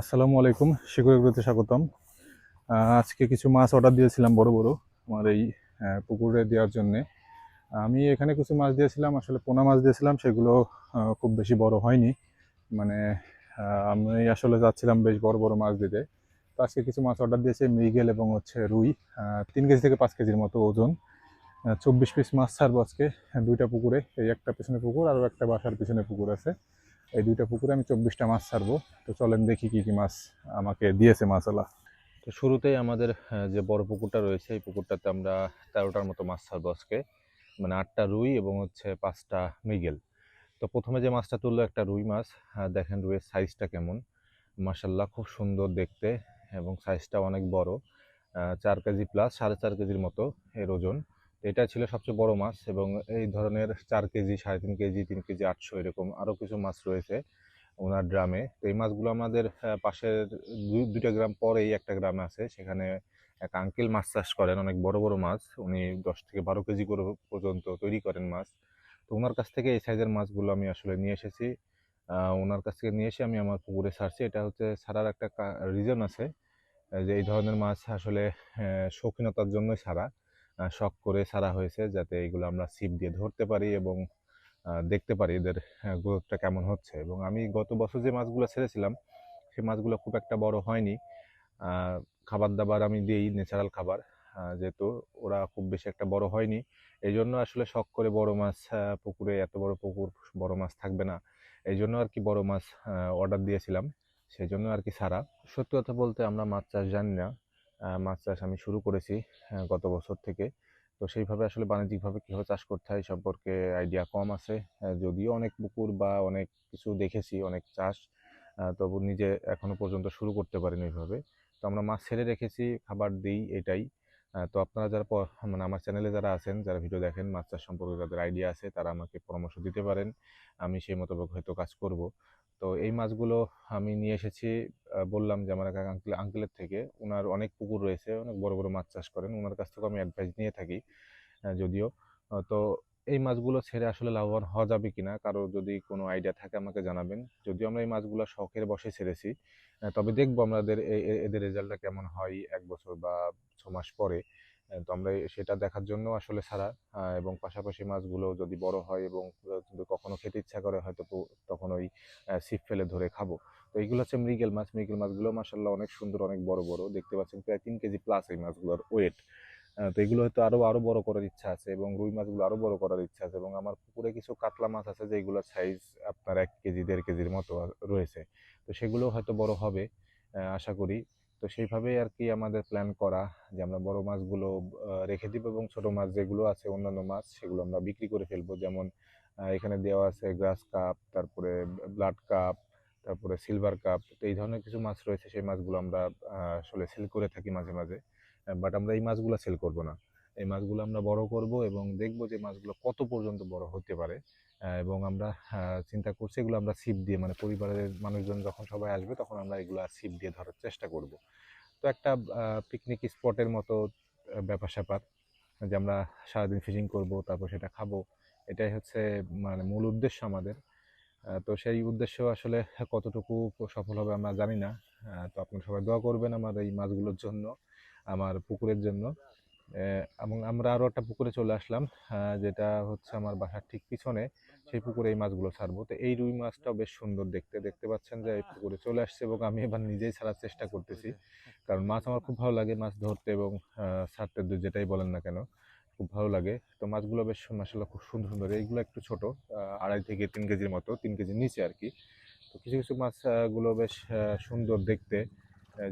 আসসালামু আলাইকুম শিকড়গুলোতে স্বাগতম। আজকে কিছু মাছ অর্ডার দিয়েছিলাম বড় বড় আমার এই পুকুরে দেওয়ার জন্যে। আমি এখানে কিছু মাছ দিয়েছিলাম, আসলে পোনা মাছ দিয়েছিলাম, সেগুলো খুব বেশি বড় হয়নি। মানে আমি আসলে যাচ্ছিলাম বেশ বড় বড় মাছ দিতে। তো আজকে কিছু মাছ অর্ডার দিয়েছে, মৃগেল এবং হচ্ছে রুই। তিন কেজি থেকে পাঁচ কেজির মতো ওজন। চব্বিশ পিস মাছ ছাড়বো আজকে, দুইটা পুকুরে, এই একটা পেছনে পুকুর আর একটা বাসার পিছনে পুকুর আছে। এই দুইটা পুকুরে আমি চব্বিশটা মাছ ছাড়বো। তো চলেন দেখি কি কি মাছ আমাকে দিয়েছে মাছওয়ালা। তো শুরুতেই আমাদের যে বড় পুকুরটা রয়েছে, এই পুকুরটাতে আমরা তেরোটার মতো মাছ ছাড়বো আজকে। মানে আটটা রুই এবং হচ্ছে পাঁচটা মৃগেল। তো প্রথমে যে মাছটা তুললো একটা রুই মাছ। দেখেন রুইয়ের সাইজটা কেমন। মার্শাল্লাহ খুব সুন্দর দেখতে এবং সাইজটা অনেক বড়। চার কেজি প্লাস সাড়ে চার কেজির মতো এর ওজন। এটা ছিল সবচেয়ে বড় মাছ এবং এই ধরনের চার কেজি, সাড়ে তিন কেজি তিন কেজি, আটশো এরকম আরও কিছু মাছ রয়েছে ওনার গ্রামে তো এই মাছগুলো আমাদের পাশের দুই- দুইটা গ্রাম পরেই একটা গ্রামে আছে, সেখানে এক আঙ্কেল মাছ চাষ করেন, অনেক বড় বড় মাছ। উনি দশ থেকে বারো কেজি করে পর্যন্ত তৈরি করেন মাছ। তো ওনার কাছ থেকে এই সাইজের মাছগুলো আমি আসলে নিয়ে এসেছি। ওনার কাছ থেকে নিয়ে এসে আমি আমার পুকুরে ছাড়ছি এটা হচ্ছে ছাড়ার একটা রিজন আছে যে এই ধরনের মাছ আসলে শৌখিনতার জন্যই ছাড়া শখ করে ছাড়া হয়েছে যাতে এগুলো আমরা ছিপ দিয়ে ধরতে পারি এবং দেখতে পারি এদের গ্রোথটা কেমন হচ্ছে। এবং আমি গত বছর যে মাছগুলো ছেড়েছিলাম সেই মাছগুলো খুব একটা বড় হয়নি। খাবার দাবার আমি দিই ন্যাচারাল খাবার যেহেতু ওরা খুব বেশি একটা বড় হয়নি। এই জন্য আসলে শখ করে বড় মাছ পুকুরে, এত বড় পুকুর, বড় মাছ থাকবে না। এই জন্য আর কি বড় মাছ অর্ডার দিয়েছিলাম। সেই জন্য আর কি সারা। সত্যি কথা বলতে আমরা মাছ চাষ জানি না। মাছ চাষ আমি শুরু করেছি গত বছর থেকে। তো সেইভাবে আসলে বাণিজ্যিকভাবে কীভাবে চাষ করতে হয় সম্পর্কে আইডিয়া কম আছে। যদিও অনেক পুকুর বা অনেক কিছু দেখেছি, অনেক চাষ তবু নিজে এখনও পর্যন্ত শুরু করতে পারিনি ওইভাবে। তো আমরা মাছ ছেড়ে রেখেছি, খাবার দিই এটাই। তো আপনারা যারা মানে আমার চ্যানেলে যারা আছেন, যারা ভিডিও দেখেন, মাছ চাষ সম্পর্কে যাদের আইডিয়া আছে, তারা আমাকে পরামর্শ দিতে পারেন। আমি সেই মোতাবেক হয়তো কাজ করব। তো এই মাছগুলো আমি নিয়ে এসেছি বললাম যে আমার এক আঙ্কেল আঙ্কেলের থেকে। ওনার অনেক পুকুর রয়েছে, অনেক বড় বড় মাছ চাষ করেন। ওনার কাছ থেকে আমি অ্যাডভাইস নিয়ে থাকি যদিও। তো এই মাছগুলো ছেড়ে আসলে লাভবান হওয়া যাবে কিনা, কারও যদি কোনো আইডিয়া থাকে আমাকে জানাবেন। যদিও আমরা এই মাছগুলো শখের বসে ছেড়েছি তবে দেখব আমাদের এদের রেজাল্টটা কেমন হয় এক বছর বা ছ মাস পরে। তো আমরা সেটা দেখার জন্য আসলে ছাড়া এবং পাশাপাশি মাছগুলো যদি বড় হয় এবং কখনো খেতে ইচ্ছা করে হয়তো তখন ওই ছিপ ফেলে ধরে খাব। তো এইগুলো হচ্ছে মৃগেল মাছ। মৃগেল মাছগুলো মাসাল্লাহ অনেক সুন্দর, অনেক বড় বড়। দেখতে পাচ্ছেন প্রায় তিন কেজি প্লাস এই মাছগুলোর ওয়েট তো এগুলো হয়তো আরও আরও বড় করার ইচ্ছা আছে এবং রুই মাছগুলো আরও বড় করার ইচ্ছা আছে এবং আমার পুকুরে কিছু কাতলা মাছ আছে যেগুলোর সাইজ আপনার এক কেজি, দেড় কেজির মতো রয়েছে। তো সেগুলো হয়তো বড় হবে আশা করি। তো সেইভাবেই আর কি আমাদের প্ল্যান করা যে আমরা বড় মাছগুলো রেখে দিব এবং ছোট মাছ যেগুলো আছে, অন্যান্য মাছ, সেগুলো আমরা বিক্রি করে ফেলব। যেমন এখানে দেওয়া আছে গ্রাস কাপ তারপরে ব্লাড কাপ তারপরে সিলভার কাপ এই ধরনের কিছু মাছ রয়েছে। সেই মাছগুলো আমরা আসলে সেল করে থাকি মাঝে মাঝে বাট আমরা এই মাছগুলো সেল করব না। এই মাছগুলো আমরা বড় করব এবং দেখব যে মাছগুলো কত পর্যন্ত বড় হতে পারে। এবং আমরা চিন্তা করছি এগুলো আমরা ছিপ দিয়ে মানে পরিবারের মানুষজন যখন সবাই আসবে তখন আমরা এগুলো ছিপ দিয়ে ধরার চেষ্টা করব। তো একটা পিকনিক স্পটের মতো ব্যাপার স্যাপার যে আমরা সারাদিন ফিশিং করব, তারপর সেটা খাব, এটাই হচ্ছে মানে মূল উদ্দেশ্য আমাদের। তো সেই উদ্দেশ্য আসলে কতটুকু সফল হবে আমরা জানি না। তো আপনারা সবাই দোয়া করবেন আমার এই মাছগুলোর জন্য, আমার পুকুরের জন্য। এবং আমরা আরও একটা পুকুরে চলে আসলাম যেটা হচ্ছে আমার বাসার ঠিক পিছনে। সেই পুকুরে এই মাছগুলো ছাড়বো। তো এই রুই মাছটাও বেশ সুন্দর দেখতে। দেখতে পাচ্ছেন যে এই পুকুরে চলে আসছে এবং আমি এবার নিজেই ছাড়ার চেষ্টা করতেছি। কারণ মাছ আমার খুব ভালো লাগে মাছ ধরতে এবং ছাড়তে যেটাই বলেন না কেন, খুব ভালো লাগে। তো মাছগুলো বেশ মাসাল্লাহ খুব সুন্দর সুন্দর। এইগুলো একটু ছোট আড়াই থেকে তিন কেজির মতো, তিন কেজির নিচে আর কি। তো কিছু কিছু মাছগুলো বেশ সুন্দর দেখতে।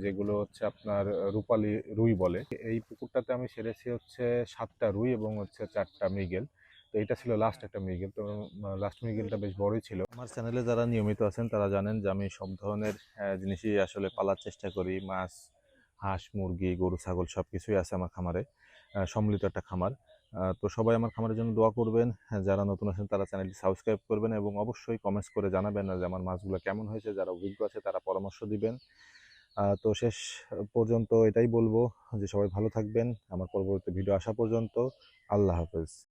যেগুলো হচ্ছে আপনার রূপালি রুই বলে। এই পুকুরটাতে আমি সেরেছি হচ্ছে সাতটা রুই এবং হচ্ছে চারটা মৃগেল। তো এটা ছিল লাস্ট একটা মৃগেল। তো লাস্ট মৃগেলটা বেশ বড়ই ছিল। আমার চ্যানেলে যারা নিয়মিত আছেন তারা জানেন যে আমি সব ধরনের জিনিসই আসলে পালার চেষ্টা করি। মাছ হাঁস মুরগি গরু ছাগল সব কিছুই আছে আমার খামারে সম্মিলিত একটা খামার। তো সবাই আমার খামারের জন্য দোয়া করবেন। হ্যাঁ, যারা নতুন আছেন তারা চ্যানেলটি সাবস্ক্রাইব করবেন এবং অবশ্যই কমেন্টস করে জানাবেন যে আমার মাছগুলো কেমন হয়েছে। যারা অভিজ্ঞ আছে তারা পরামর্শ দিবেন। তো শেষ পর্যন্ত এটাই বলব যে সবাই ভালো থাকবেন। আমার পরবর্তী ভিডিও আসা পর্যন্ত আল্লাহ হাফেজ।